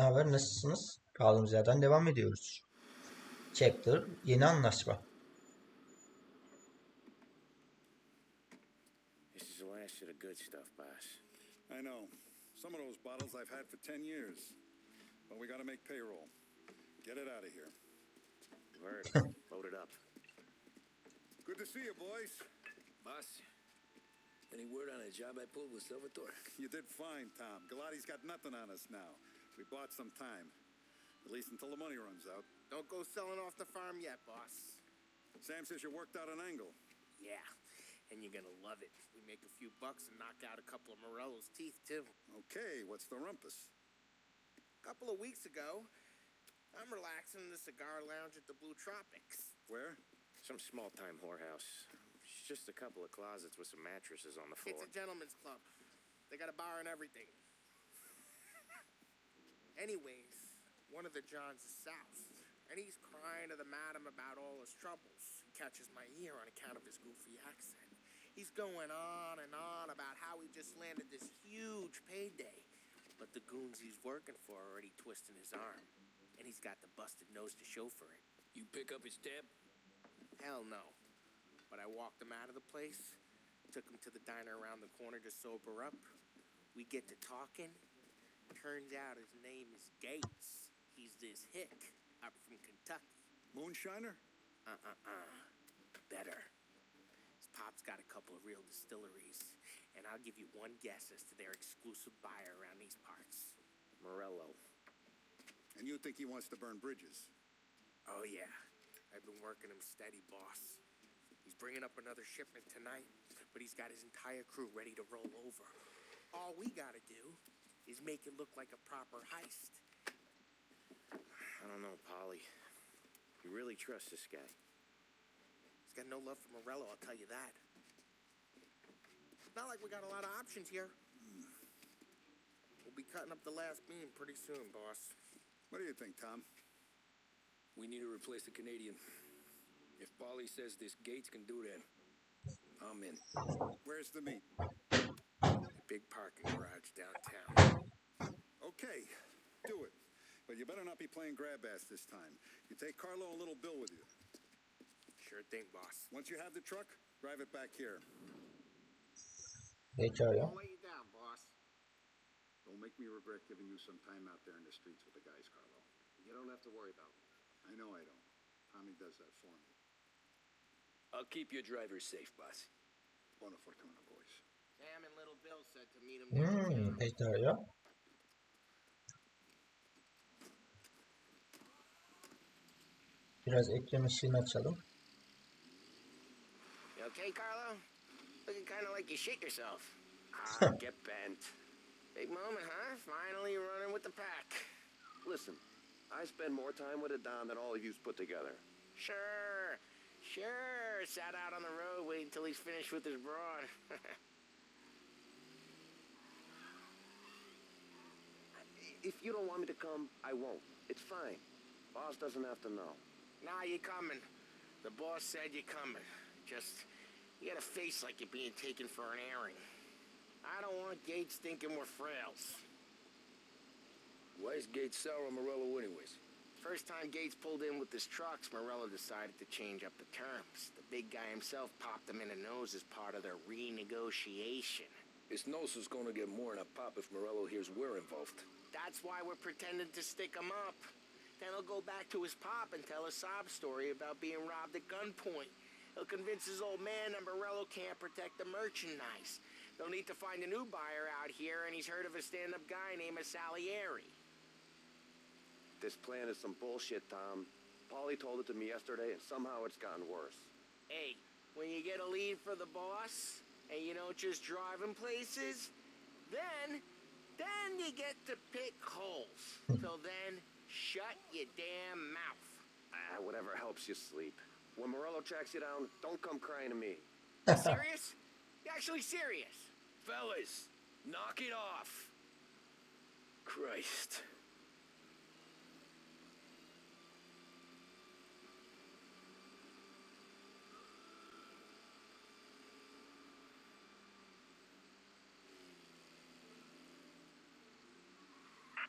Ne haber? Nasılsınız? Kaldığımız yerden devam ediyoruz. Chapter yeni anlaşma. This is the last of the good stuff, boss. I know. Some of those bottles I've had for 10 years. But we gotta make payroll. Get it out of here. Word. Load it up. Good to see you, boys. Boss, any word on a job I pulled with Salvatore? You did fine, Tom. Galati's got nothing on us now. We bought some time. At least until the money runs out. Don't go selling off the farm yet, boss. Sam says you worked out an angle. Yeah, and you're gonna love it. We make a few bucks and knock out a couple of Morello's teeth, too. Okay, what's the rumpus? A couple of weeks ago, I'm relaxing in the cigar lounge at the Blue Tropics. Where? Some small time whorehouse. It's just a couple of closets with some mattresses on the floor. It's a gentleman's club. They got a bar and everything. Anyways, one of the Johns is south, and he's crying to the madam about all his troubles. He catches my ear on account of his goofy accent. He's going on and on about how he just landed this huge payday, but the goons he's working for are already twisting his arm, and he's got the busted nose to show for it. You pick up his tab? Hell no. But I walked him out of the place, took him to the diner around the corner to sober up. We get to talking. Turns out his name is Gates. He's this hick up from Kentucky. Moonshiner? Uh uh uh. Better. His pop's got a couple of real distilleries, and I'll give you one guess as to their exclusive buyer around these parts. Morello. And you think he wants to burn bridges? Oh, yeah. I've been working him steady, boss. He's bringing up another shipment tonight, but he's got his entire crew ready to roll over. All we gotta do is make it look like a proper heist. I don't know, Polly. You really trust this guy? He's got no love for Morello, I'll tell you that. It's not like we got a lot of options here. We'll be cutting up the last beam pretty soon, boss. What do you think, Tom? We need to replace the Canadian. If Polly says this Gates can do that, I'm in. Where's the meat? Big parking garage downtown. Okay, do it. But you better not be playing grab ass this time. You take Carlo and little Bill with you. Sure thing, boss. Once you have the truck, drive it back here. Pekala. I'll lay you down, boss. Don't make me regret giving you some time out there in the streets with the guys, Carlo. You don't have to worry about me. I know I don't. Tommy does that for me. I'll keep your driver safe, boss. Buona fortuna, boys. Sam and little Bill said to meet him Hmm, pekala. Biraz ekran ışığını açalım. You okay, Carlo? Looking kind of like you shit yourself. Ah, get bent. Big moment, huh? Finally running with the pack. Listen, I spend more time with a Don than all of yous put together. Sure, sure. Sat out on the road waiting until he's finished with his broad. If you don't want me to come, I won't. It's fine. Boss doesn't have to know. Nah, you're coming. The boss said you're coming. Just, you got a face like you're being taken for an airing. I don't want Gates thinking we're frails. Why is Gates sour on Morello anyways? First time Gates pulled in with his trucks, Morello decided to change up the terms. The big guy himself popped him in the nose as part of their renegotiation. His nose is gonna get more than a pop if Morello hears we're involved. That's why we're pretending to stick him up. Then he'll go back to his pop and tell a sob story about being robbed at gunpoint. He'll convince his old man that Morello can't protect the merchandise. They'll need to find a new buyer out here, and he's heard of a stand-up guy named Salieri. This plan is some bullshit, Tom. Polly told it to me yesterday, and somehow it's gotten worse. Hey, when you get a lead for the boss, and you don't just drive him places, then, then you get to pick holes. Till then, shut your damn mouth. Ah, whatever helps you sleep. When Morello tracks you down, don't come crying to me. Serious? You actually serious? Fellas, knock it off. Christ.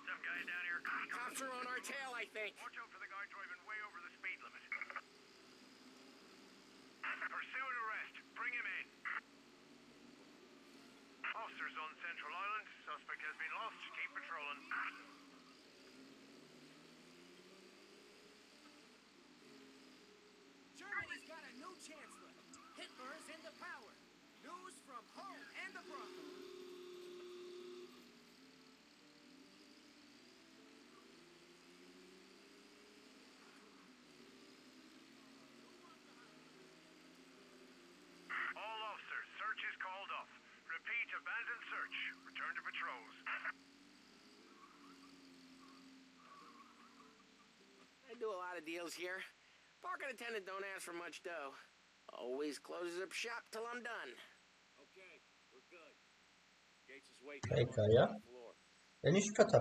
Some guy down here cops are on our tail, I think. Watch out for the guy driving way over the speed limit. Pursue and arrest. Bring him in. Officers on Central Island. Suspect has been lost. Keep patrolling. Germany's got a new chancellor. Hitler's into power. News from home and abroad. All officers, search is called off. Repeat, abandon search. Return to patrols. I do a lot of deals here. Parking attendant don't ask for much dough. Always closes up shop till I'm done. Okay, we're good. Gates is waiting Pekala. on the floor. En üst kata.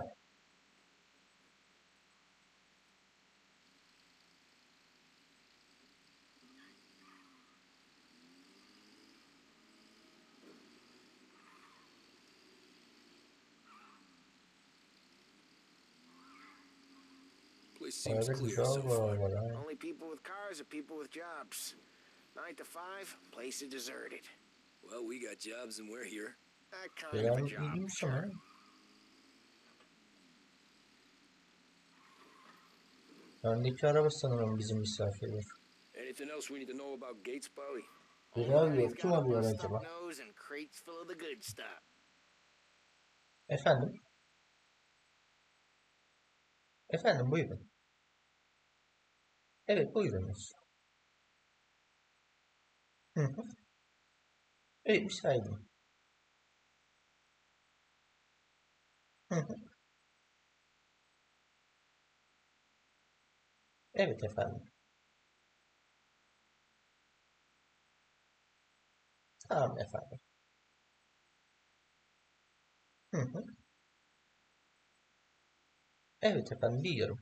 Place seems Arada clear güzel so far. var. Only people with cars are people with jobs. Nine to five, place is deserted. Well, we got jobs and we're here. That kind of a Beyan job, iyiymiş sure. ama. Öndeki araba sanırım bizim misafirler. Anything else we need to know about Gates, Polly? Biraz He's yok. got Kim a arıyor acaba? and crates full of the good stuff. Efendim? Efendim buyurun. Evet buyurunuz. Hı hı. Evet müsaitim. Hı. Evet efendim. Tamam efendim. Hı hı. Evet efendim biliyorum.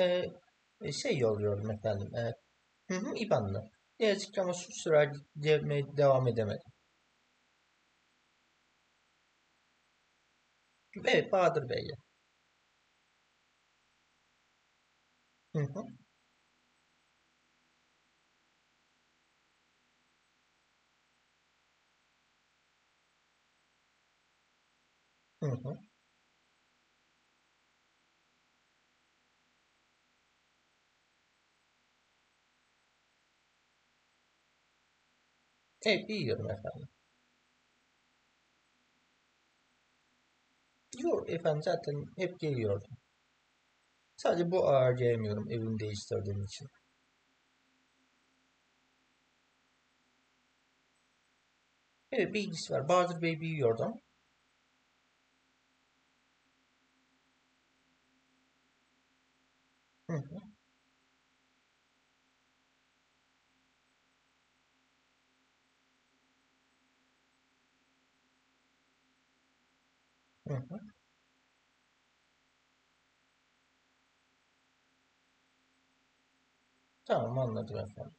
E, şey yolluyorum efendim. Ee, hı hı, İBAN'la. Ne yazık ki ama şu demeye devam edemedim. Evet Bahadır Bey'le. Hı hı. Hı hı. Evet biliyorum efendim. Yok efendim zaten hep geliyordum. Sadece bu ağır gelmiyorum evimi değiştirdiğim için. Evet bilgisi var. Bahadır Bey biliyordu ama. Hı hı. Hı. Tamam anladım efendim.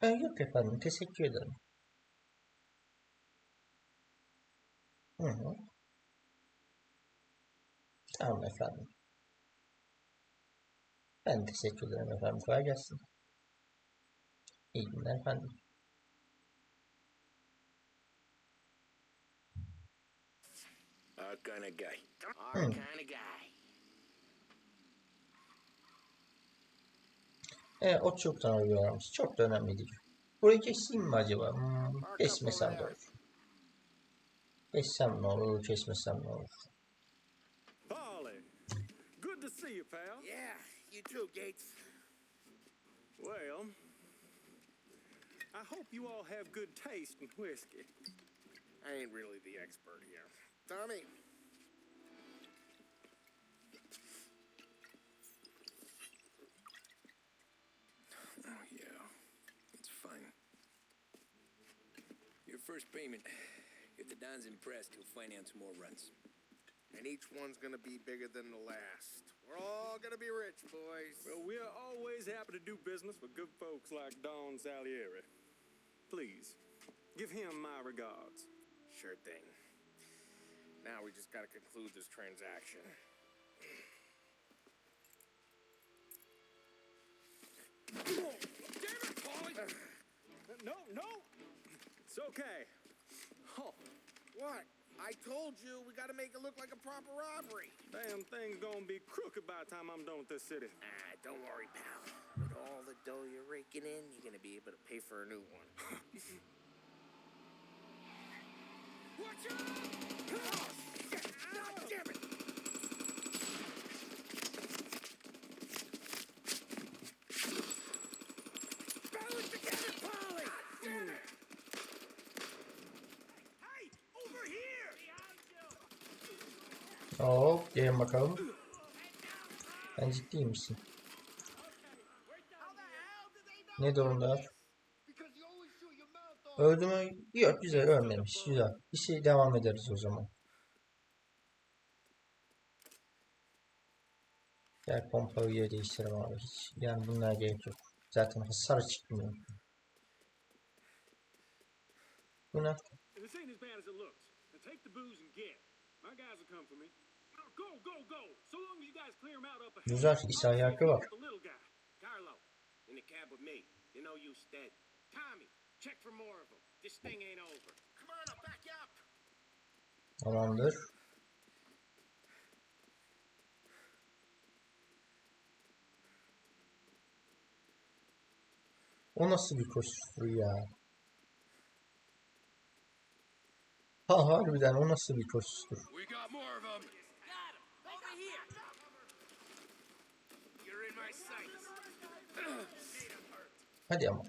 Ha, yok efendim teşekkür ederim. Hı hı. Tamam efendim. Ben teşekkür ederim efendim. Kolay gelsin. İyi günler efendim. Our kind of guy. Our Hmm. kind of guy. E, o çoktan arıyormuş. Çok da önemli değil. Burayı keseyim mi acaba? Hmm, kesmesem de olur. Kessem ne olur, kesmesem ne olur. Good to see you, pal. Yeah, you too, Gates. Well, I hope you all have good taste in whiskey. I ain't really the expert here. Tommy. Oh, yeah. It's fine. Your first payment. If the Don's impressed, he'll finance more runs. And each one's gonna be bigger than the last. We're all gonna be rich, boys. Well, we're always happy to do business with good folks like Don Salieri. Please, give him my regards. Sure thing. Now we just gotta conclude this transaction. Damn it, Paulie! No, no! It's okay. Oh, What? I told you we gotta make it look like a proper robbery. damn thing's gonna be crooked by the time I'm done with this city. Ah, don't worry, pal. With all the dough you're raking in, you're gonna be able to pay for a new one. Watch out! Hop gelin bakalım. Sen ciddi misin? Ne durumdalar? Öldü mü? Yok güzel ölmemiş. Güzel. Bir şey devam ederiz o zaman. Gel pompalı yer değiştirelim abi. Hiç yani bunlara gerek yok. Zaten hasar çıkmıyor. Bu ne? Güzel iş ahlakı var. The little guy. Carlo, in the cab with me. You know you stead. Tommy, check for more of them. This thing ain't over. Come on, I'll back you up! Tamamdır. O nasıl bir koşu ya? Ha harbiden o nasıl bir koşudur? We got more of them. You're in my sights. Hadi ama.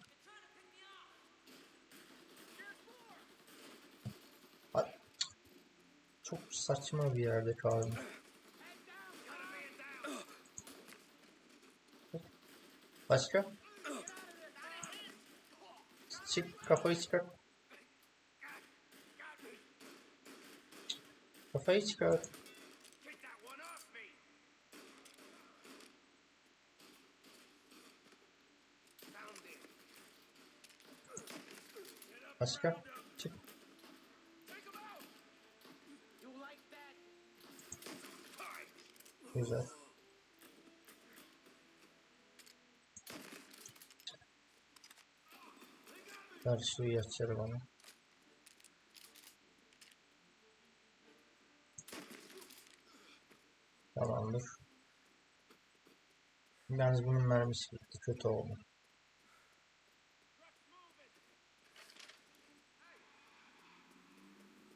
Çok saçma bir yerde kaldım. Başka? Çık kafayı çıkar. Kafayı çıkar. Başka? Çık. Güzel. Ver suyu açarım bana. Tamamdır. Yalnız bunun mermisi bitti. Kötü oldu.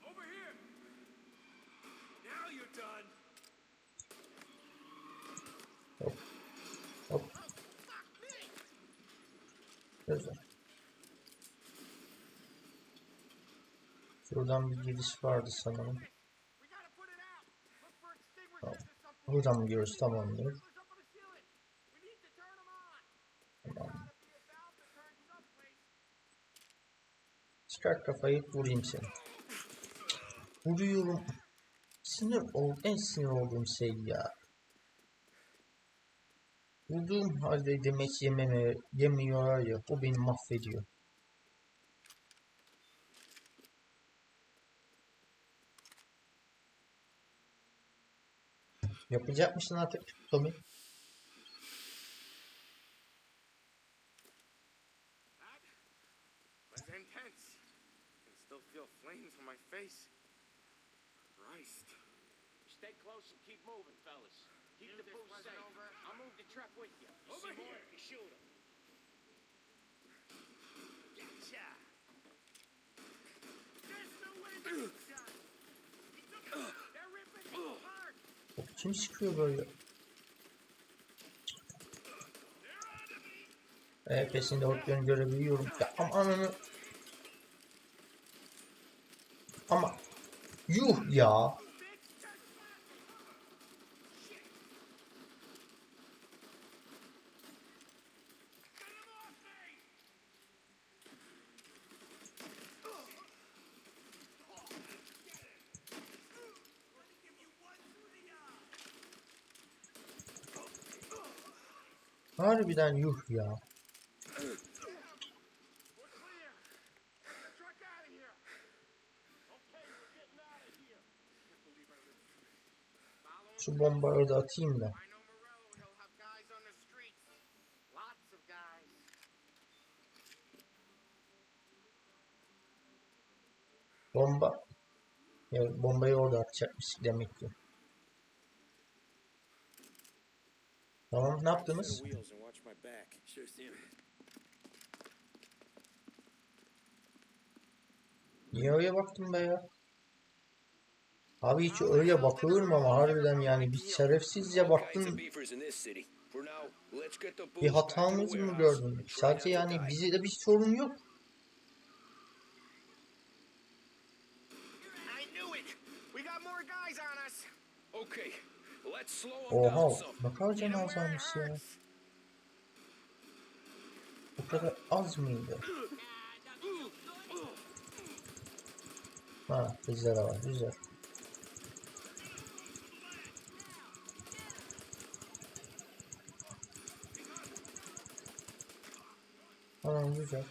Over here! Now you're done! Hop. Hop. Güzel. Şuradan bir giriş vardı sanırım. Tamam. Buradan mı giriyoruz? Tamamdır. Tamam. Çıkar kafayı vurayım seni. Vuruyorum. Sinir ol, en sinir olduğum şey ya. Vurduğum halde demeç yememe, yemiyorlar ya. O beni mahvediyor. Yapacak mısın artık Tommy? That was intense. Can still feel flames on my face. Christ. Stay close and keep moving, fellas. Keep the wasn't safe. over. Truck with you. You Over see more, here. you shoot him. Gotcha. There's no way this is done. He took it. They're ripping it apart. O kim sıkıyor böyle? E, peşinde otlarını görebiliyorum. Ya ama ananı... Ama... Yuh ya! Harbiden yuh ya. Şu bombayı da atayım da. Bomba. Ya bombayı orada atacakmış demek ki. Tamam ne yaptınız? Niye öyle baktın be ya? Abi hiç öyle bakılır mı ama harbiden yani bir şerefsizce baktın bir hatamız mı gördün? Sadece yani bize de bir sorun yok. I knew it. We got more guys on us. Okay, Oha ne kadar can azalmış ya. Bu kadar az mıydı? Ha bizlere var güzel. Tamam güzel.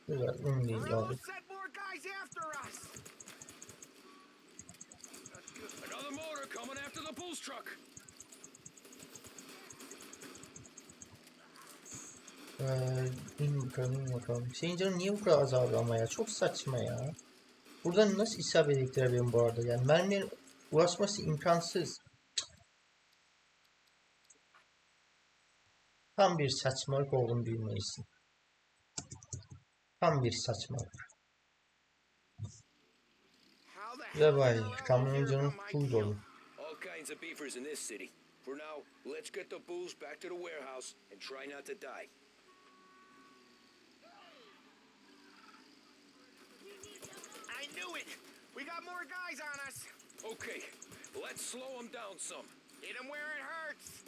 Güzel, ünlüyü Morello aldık. sent more guys after us. Another motor coming after the pulse truck. Ee, in bakalım, bakalım. Senin canın niye bu kadar azaldı ama ya? Çok saçma ya. Buradan nasıl isabet ettirebilirim bu arada? Yani mermilerin ulaşması imkansız. Tam bir saçmalık olduğunu bilmelisin. Morello Kamyonun hear canı about my full deal? dolu. All kinds of beefers in this city. For now, let's get the booze back to the warehouse and try not to die. I knew it. We got more guys on us. Okay, let's slow 'em down some. Hit 'em where it hurts.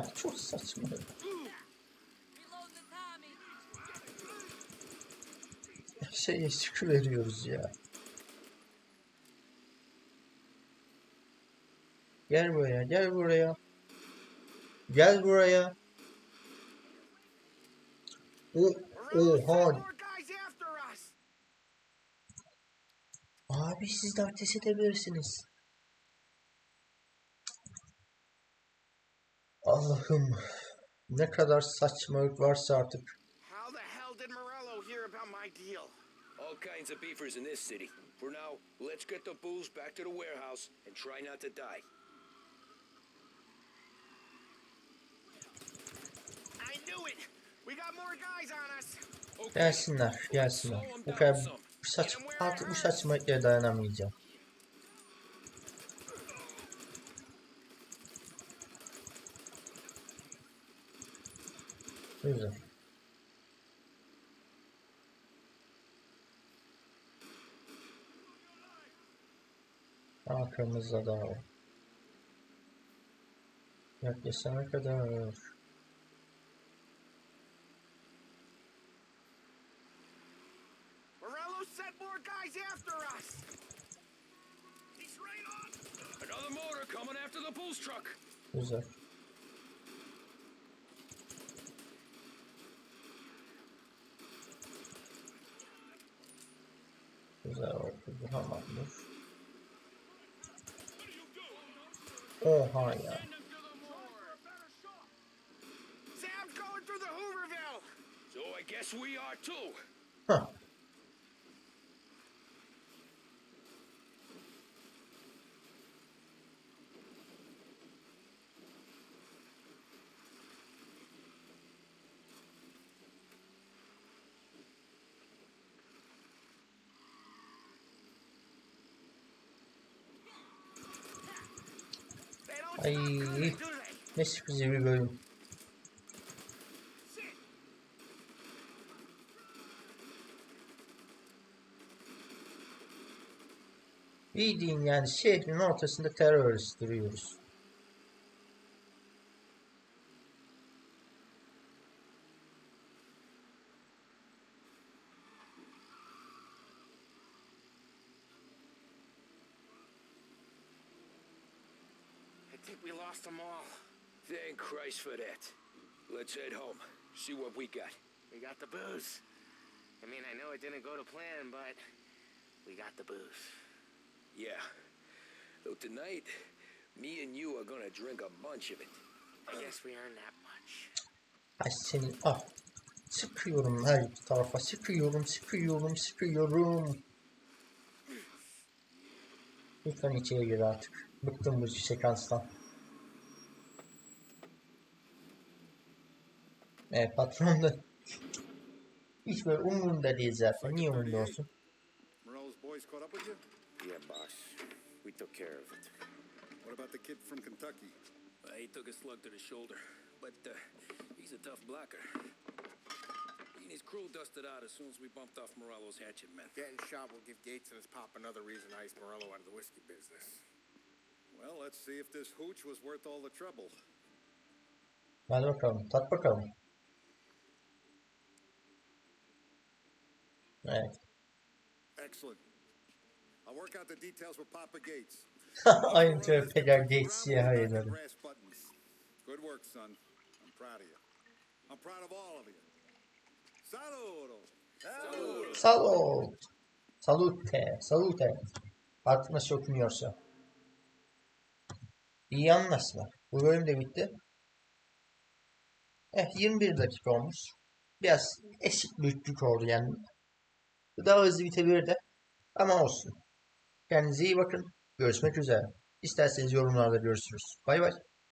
Ya çok saçma. Şeye şükür veriyoruz ya. Gel buraya, gel buraya. Gel buraya. O, oha. Abi siz de ateş edebilirsiniz. Allah'ım. Ne kadar saçmalık varsa artık. How the hell did Morello hear about my deal? All kinds of beefers in this city. For now, let's get the booze back to the warehouse and try not to die. I knew it. We got more guys on us. Gelsinler, gelsinler. Bu kadar bu saç, artık bu saçmalıklara dayanamayacağım. Güzel. Arkamızda da var. Yaklaşana kadar. Morello Güzel oldu. Tamamdır. Oha ya. Sam's Ay. Ne sıkıcı bir bölüm. Bildiğin yani şehrin ortasında terör örgütü duruyoruz. Think lost them all. Thank Christ for that. Let's head home. See what we got. We got the booze. I mean, I know it didn't go to plan, but we got the booze. Yeah. Though tonight, me and you are gonna drink a bunch of it. I guess we earned that much. Ay senin ah. Sıkıyorum her tarafa. Sıkıyorum, sıkıyorum, sıkıyorum. Lütfen içeri gir artık. Bıktım bu sekanstan. Evet patron da hiç böyle umurumda değil zaten. Niye umurumda olsun? Yeah, boss. We took care of it. What about the kid from Kentucky? Uh, he took a slug to the shoulder, but uh, he's a tough blocker. He and his crew dusted out as soon as we bumped off Morello's hatchet men. Getting shot will give Gates and his pop another reason to ice Morello out of the whiskey business. Well, let's see if this hooch was worth all the trouble. Hadi bakalım. Tat bakalım. Evet. Excellent. I'll work out the details with Papa Gates. Aynı tür tekrar. Brass buttons. Good work, son. I'm proud of you. I'm proud of all of you. Saludo. Salut. Salute. Salute. Artık nasıl okunuyorsa. İyi anlaşma. Bu bölüm de bitti. Eh 21 dakika olmuş. Biraz eşit büyüklük oldu yani. Daha hızlı bitebilirdi. Ama olsun. Kendinize iyi bakın. Görüşmek üzere. İsterseniz yorumlarda görüşürüz. Bay bay.